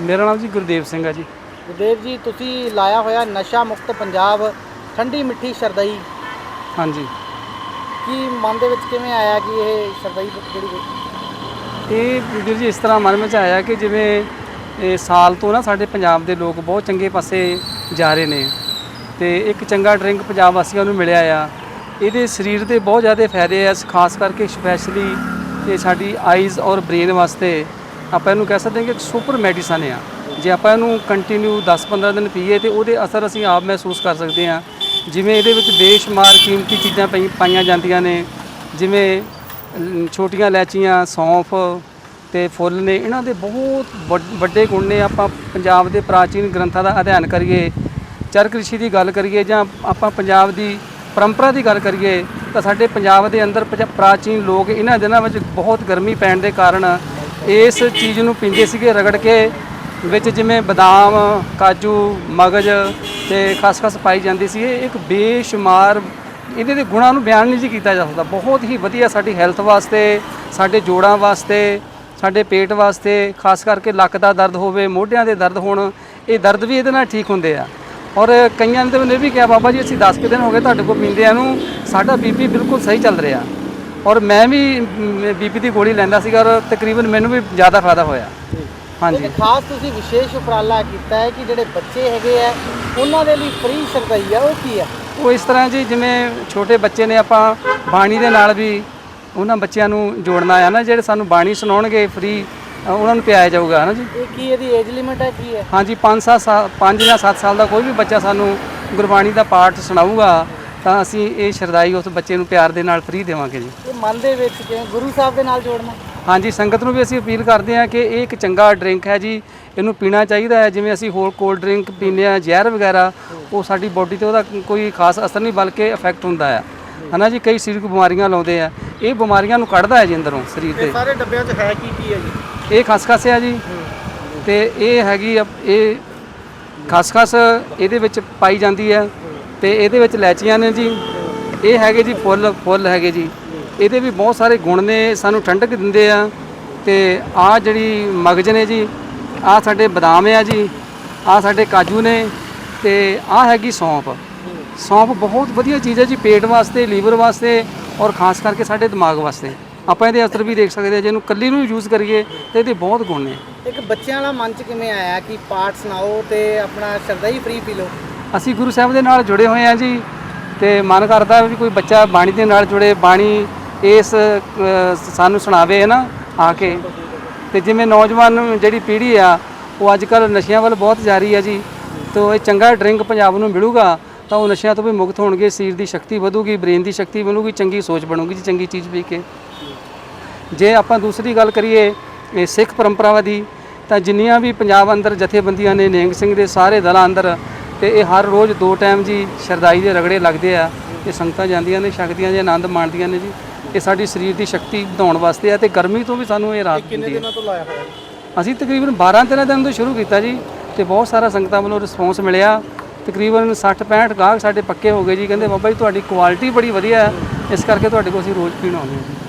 ਮੇਰਾ ਨਾਮ ਜੀ ਗੁਰਦੇਵ ਸਿੰਘ ਹੈ ਜੀ। ਗੁਰਦੇਵ ਜੀ ਤੁਸੀਂ ਲਾਇਆ ਹੋਇਆ ਨਸ਼ਾ ਮੁਕਤ ਪੰਜਾਬ ਠੰਡੀ ਮਿੱਠੀ ਸ਼ਰਦਈ। ਹਾਂਜੀ। ਕੀ ਮਨ ਦੇ ਵਿੱਚ ਕਿਵੇਂ ਆਇਆ ਕਿ ਇਹ ਸ਼ਰਦਈ ਜਿਹੜੀ ਇਹ ਵੀਰ ਜੀ ਇਸ ਤਰ੍ਹਾਂ ਮਨ ਵਿੱਚ ਆਇਆ ਕਿ ਜਿਵੇਂ ਇਹ ਸਾਲ ਤੋਂ ਨਾ ਸਾਡੇ ਪੰਜਾਬ ਦੇ ਲੋਕ ਬਹੁਤ ਚੰਗੇ ਪਾਸੇ ਜਾ ਰਹੇ ਨੇ ਤੇ ਇੱਕ ਚੰਗਾ ਡਰਿੰਕ ਪੰਜਾਬ ਵਾਸੀਆਂ ਨੂੰ ਮਿਲਿਆ ਆ। ਇਹਦੇ ਸਰੀਰ ਦੇ ਬਹੁਤ ਜ਼ਿਆਦਾ ਫਾਇਦੇ ਆ ਖਾਸ ਕਰਕੇ ਸਪੈਸ਼ਲੀ ਇਹ ਸਾਡੀ ਆਈਜ਼ ਔਰ ਬ੍ਰੇਨ ਵਾਸਤੇ। ਆਪਾਂ ਇਹਨੂੰ ਕਹਿ ਸਕਦੇ ਹਾਂ ਕਿ ਇੱਕ ਸੁਪਰ ਮੈਡੀਸਨ ਆ। ਜੇ ਆਪਾਂ ਇਹਨੂੰ ਕੰਟੀਨਿਊ 10-15 ਦਿਨ ਪੀਏ ਤੇ ਉਹਦੇ ਅਸਰ ਅਸੀਂ ਆਪ ਮਹਿਸੂਸ ਕਰ ਸਕਦੇ ਹਾਂ। ਜਿਵੇਂ ਇਹਦੇ ਵਿੱਚ ਬੇਸ਼ਮਾਰ ਕੀਮਤੀ ਚੀਜ਼ਾਂ ਪਈ- ਪਾਈਆਂ ਜਾਂਦੀਆਂ ਨੇ। ਜਿਵੇਂ ਅਮ, ਛੋਟੀਆਂ ਇਲਾਚੀਆਂ ਸੌਂਫ ਤੇ ਫੁੱਲ ਨੇ। ਇਹਨਾਂ ਦੇ ਬਹੁਤ ਵੱਡ- ਵੱਡੇ ਗੁਣ ਨੇ। ਆਪਾਂ ਪੰਜਾਬ ਦੇ ਪ੍ਰਾਚੀਨ ਗ੍ਰੰਥਾਂ ਦਾ ਅਧਿਐਨ ਕਰੀਏ ਚਰਕ ਰਿਸ਼ੀ ਦੀ ਗੱਲ ਕਰੀਏ ਜਾਂ ਆਪਾਂ ਪੰਜਾਬ ਦੀ ਪਰੰਪਰਾ ਦੀ ਗੱਲ ਕਰੀਏ ਤਾਂ ਸਾਡੇ ਪੰਜਾਬ ਦੇ ਅੰਦਰ ਪਜ- ਪ੍ਰਾਚੀਨ ਲੋਕ ਇਹਨਾਂ ਦਿਨਾਂ ਵਿੱਚ ਬਹੁਤ ਗਰਮੀ ਪੈਣ ਦੇ ਕਾਰਨ ਇਸ ਚੀਜ਼ ਨੂੰ ਪੀਂਦੇ ਸੀਗੇ ਰਗੜ ਕੇ, ਵਿੱਚ ਜਿਵੇਂ ਬਦਾਮ, ਕਾਜੂ, ਮਗਜ ਤੇ ਖਸਖਸ ਪਾਈ ਜਾਂਦੀ ਸੀ ਇਹ ਇੱਕ ਬੇਸ਼ੁਮਾਰ ਇਹਦੇ ਦੇ ਗੁਣਾਂ ਨੂੰ ਬਿਆਨ ਨਹੀਂ ਜੀ ਕੀਤਾ ਜਾ ਸਕਦਾ। ਬਹੁਤ ਹੀ ਵਧੀਆ ਸਾਡੀ ਹੈਲਥ ਵਾਸਤੇ, ਸਾਡੇ ਜੋੜਾਂ ਵਾਸਤੇ, ਸਾਡੇ ਪੇਟ ਵਾਸਤੇ, ਖਾਸ ਕਰਕੇ ਲੱਕ ਦਾ ਦਰਦ ਹੋਵੇ, ਮੋਢਿਆਂ ਦੇ ਦਰਦ ਹੋਣ, ਇਹ ਦਰਦ ਵੀ ਇਹਦੇ ਨਾਲ ਠੀਕ ਹੁੰਦੇ ਆ। ਔਰ ਕਈਆਂ ਨੇ ਤਾਂ ਮੈਨੂੰ ਇਹ ਵੀ ਕਿਹਾ, ਬਾਬਾ ਜੀ, ਅਸੀਂ 10 ਕੁ ਦਿਨ ਹੋ ਗਏ ਤੁਹਾਡੇ ਕੋਲ ਪੀਂਦਿਆਂ ਨੂੰ, ਸਾਡਾ ਬੀਪੀ ਬਿਲਕੁਲ ਸਹੀ ਚੱਲ ਰਿਹਾ। ਔਰ ਮੈਂ ਵੀ ਬੀਪੀ ਦੀ ਗੋਲੀ ਲੈਂਦਾ ਸੀਗਾ ਔਰ ਤਕਰੀਬਨ ਮੈਨੂੰ ਵੀ ਜ਼ਿਆਦਾ ਫਾਇਦਾ ਹੋਇਆ। ਹਾਂਜੀ। ਖਾਸ ਤੁਸੀਂ ਵਿਸ਼ੇਸ਼ ਉਪਰਾਲਾ ਕੀਤਾ ਹੈ ਕਿ ਜਿਹੜੇ ਬੱਚੇ ਹੈਗੇ ਆ ਉਹਨਾਂ ਦੇ ਲਈ ਫ੍ਰੀ ਸ਼ਰਦਈ ਆ ਉਹ ਕੀ ਹੈ ਉਹ ਇਸ ਤਰ੍ਹਾਂ ਜੀ ਜਿਵੇਂ ਛੋਟੇ ਬੱਚੇ ਨੇ ਆਪਾਂ ਬਾਣੀ ਦੇ ਨਾਲ ਵੀ ਉਹਨਾਂ ਬੱਚਿਆਂ ਨੂੰ ਜੋੜਨਾ ਆ ਨਾ ਜਿਹੜੇ ਸਾਨੂੰ ਬਾਣੀ ਸੁਣਾਉਣਗੇ ਫ੍ਰੀ ਉਹਨਾਂ ਨੂੰ ਪਿਆਇਆ ਜਾਊਗਾ ਹੈ ਨਾ ਜੀ? ਇਹ ਕੀ ਇਹਦੀ ਏਜ ਲਿਮਿਟ ਹੈ ਕੀ ਹੈ? ਹਾਂਜੀ 5 ਸਾਲ 5 ਜਾਂ 7 ਸਾਲ ਦਾ ਕੋਈ ਵੀ ਬੱਚਾ ਸਾਨੂੰ ਗੁਰਬਾਣੀ ਦਾ ਪਾਠ ਸੁਣਾਊਗਾ ਤਾਂ ਅਸੀਂ ਇਹ ਸ਼ਰਦਾਈ ਉਸ ਬੱਚੇ ਨੂੰ ਪਿਆਰ ਦੇ ਨਾਲ ਫ੍ਰੀ ਦੇਵਾਂਗੇ ਜੀ। ਇਹ ਮਨ ਦੇ ਵਿੱਚ ਕਿਵੇਂ ਗੁਰੂ ਸਾਹਿਬ ਦੇ ਨਾਲ ਜੋੜਨਾ। ਹਾਂਜੀ ਸੰਗਤ ਨੂੰ ਵੀ ਅਸੀਂ ਅਪੀਲ ਕਰਦੇ ਹਾਂ ਕਿ ਇਹ ਇੱਕ ਚੰਗਾ ਡਰਿੰਕ ਹੈ ਜੀ। ਇਹਨੂੰ ਪੀਣਾ ਚਾਹੀਦਾ ਹੈ ਜਿਵੇਂ ਅਸੀਂ ਹੋਰ ਕੋਲਡ ਡਰਿੰਕ ਪੀਂਦੇ ਆ ਜ਼ਹਿਰ ਵਗੈਰਾ ਉਹ ਸਾਡੀ ਬੋਡੀ ਤੇ ਉਹਦਾ ਕੋਈ ਖਾਸ ਅਸਰ ਨਹੀਂ ਬਲਕਿ ਇਫੈਕਟ ਹੁੰਦਾ ਹੈ। ਹਨਾ ਜੀ ਕਈ ਸਰੀਰਕ ਬਿਮਾਰੀਆਂ ਲਾਉਂਦੇ ਆ। ਇਹ ਬਿਮਾਰੀਆਂ ਨੂੰ ਕੱਢਦਾ ਹੈ ਜੀ ਅੰਦਰੋਂ ਸਰੀਰ ਦੇ। ਸਾਰੇ ਡੱਬਿਆਂ 'ਚ ਹੈ ਕੀ ਕੀ ਹੈ ਜੀ? ਇਹ ਖਸਖਸ ਆ ਜੀ। ਤੇ ਇਹ ਹੈਗੀ ਇਹ ਖਸਖਸ ਇਹਦੇ ਵਿੱਚ ਪਾਈ ਜਾਂਦੀ ਹੈ। ਤੇ ਇਹਦੇ ਵਿੱਚ ਲੈਚੀਆਂ ਨੇ ਜੀ। ਇਹ ਹੈਗੇ ਜੀ ਫੁੱਲ ਫੁੱਲ ਹੈਗੇ ਜੀ। ਇਹਦੇ ਵੀ ਬਹੁਤ ਸਾਰੇ ਗੁਣ ਨੇ, ਸਾਨੂੰ ਠੰਡਕ ਦਿੰਦੇ ਆ। ਤੇ ਆ ਜਿਹੜੀ ਮਗਜ ਨੇ ਜੀ ਆ ਸਾਡੇ ਬਦਾਮ ਆ ਜੀ ਆ ਸਾਡੇ ਕਾਜੂ ਨੇ ਤੇ ਆ ਹੈਗੀ ਸੌਂਫ। ਸੌਂਫ ਬਹੁਤ ਵਧੀਆ ਚੀਜ਼ ਹੈ ਜੀ ਪੇਟ ਵਾਸਤੇ, ਲੀਵਰ ਵਾਸਤੇ ਔਰ ਖਾਸ ਕਰਕੇ ਸਾਡੇ ਦਿਮਾਗ ਵਾਸਤੇ। ਆਪਾਂ ਇਹਦੇ ਅਸਰ ਵੀ ਦੇਖ ਸਕਦੇ ਹਾਂ ਜੇ ਇਹਨੂੰ ਕੱਲੀ ਨੂੰ ਯੂਜ਼ ਕਰੀਏ ਤੇ ਇਹਦੇ ਬਹੁਤ ਗੁਣ ਨੇ। ਇੱਕ ਬੱਚਿਆਂ ਵਾਲਾ ਮਨ 'ਚ ਕਿਵੇਂ ਆਇਆ? ਕਿ ਪਾਠ ਸੁਣਾਓ ਤੇ ਆਪਣਾ ਸ਼ਰਦਈ ਫ੍ਰੀ ਪੀ ਲਓ। ਅਸੀਂ ਗੁਰੂ ਸਾਹਿਬ ਦੇ ਨਾਲ ਜੁੜੇ ਹੋਏ ਹਾਂ ਜੀ ਤੇ ਮਨ ਕਰਦਾ ਵੀ ਕੋਈ ਬੱਚਾ ਬਾਣੀ ਦੇ ਨਾਲ ਜੁੜੇ, ਬਾਣੀ ਇਸ ਸਾਨੂੰ ਸੁਣਾਵੇ ਹੈ ਨਾ ਆ ਕੇ। ਤੇ ਜਿਵੇਂ ਨੌਜਵਾਨ ਜਿਹੜੀ ਪੀੜ੍ਹੀ ਆ, ਉਹ ਅੱਜ ਕੱਲ ਨਸ਼ਿਆਂ ਵੱਲ ਬਹੁਤ ਜਾ ਰਹੀ ਹੈ ਜੀ। ਤੋ ਇਹ ਚੰਗਾ ਡਰਿੰਕ ਪੰਜਾਬ ਨੂੰ ਮਿਲੂਗਾ, ਤਾਂ ਉਹ ਨਸ਼ਿਆਂ ਤੋਂ ਵੀ ਮੁਕਤ ਹੋਣਗੇ, ਸਰੀਰ ਦੀ ਸ਼ਕਤੀ ਵਧੂਗੀ, ਬ੍ਰੇਨ ਦੀ ਸ਼ਕਤੀ ਬਣੂਗੀ, ਚੰਗੀ ਸੋਚ ਬਣੂਗੀ ਜੀ, ਚੰਗੀ ਚੀਜ਼ ਪੀ ਕੇ। ਜੇ ਆਪਾਂ ਦੂਸਰੀ ਗੱਲ ਕਰੀਏ, ਇਹ ਸਿੱਖ ਪਰੰਪਰਾਵਾਂ ਦੀ, ਤਾਂ ਜਿੰਨੀਆਂ ਵੀ ਪੰਜਾਬ ਅੰਦਰ ਜਥੇਬੰਦੀਆਂ ਨੇ ਨਿਹੰਗ ਸਿੰਘ ਦੇ ਸਾਰੇ ਦਲਾਂ ਅੰਦਰ ਤੇ ਇਹ ਹਰ ਰੋਜ਼ ਦੋ ਟਾਈਮ ਜੀ ਸ਼ਰਦਾਈ ਦੇ ਰਗੜੇ ਲੱਗਦੇ ਆ ਇਹ ਸੰਗਤਾਂ ਜਾਂਦੀਆਂ ਨੇ ਸ਼ਕਤੀਆਂ ਦੇ ਆਨੰਦ ਮਾਣਦੀਆਂ ਨੇ ਜੀ। ਇਹ ਸਾਡੀ ਸਰੀਰ ਦੀ ਸ਼ਕਤੀ ਵਧਾਉਣ ਵਾਸਤੇ ਆ ਤੇ ਗਰਮੀ ਤੋਂ ਵੀ ਸਾਨੂੰ ਇਹ ਰਾਹਤ ਦਿੰਦੀ ਹੈ ਤੋਂ ਲਾਇਆ ਹੋਇਆ? ਅਸੀਂ ਤਕਰੀਬਨ 12 13 ਦਿਨ ਤੋਂ ਸ਼ੁਰੂ ਕੀਤਾ ਜੀ ਤੇ ਬਹੁਤ ਸਾਰਾ ਸੰਗਤਾਂ ਵੱਲੋਂ ਰਿਸਪੌਂਸ ਮਿਲਿਆ। ਤਕਰੀਬਨ 60 65 ਗਾਹਕ ਸਾਡੇ ਪੱਕੇ ਹੋ ਗਏ ਜੀ। ਕਹਿੰਦੇ ਬਾਬਾ ਜੀ ਤੁਹਾਡੀ ਕੁਆਲਿਟੀ ਬੜੀ ਵਧੀਆ ਹੈ। ਇਸ ਕਰਕੇ ਤੁਹਾਡੇ ਕੋਲ ਅਸੀਂ ਰੋਜ਼ ਪੀਣ ਆਉਂਦੇ ਹਾਂ ਜੀ।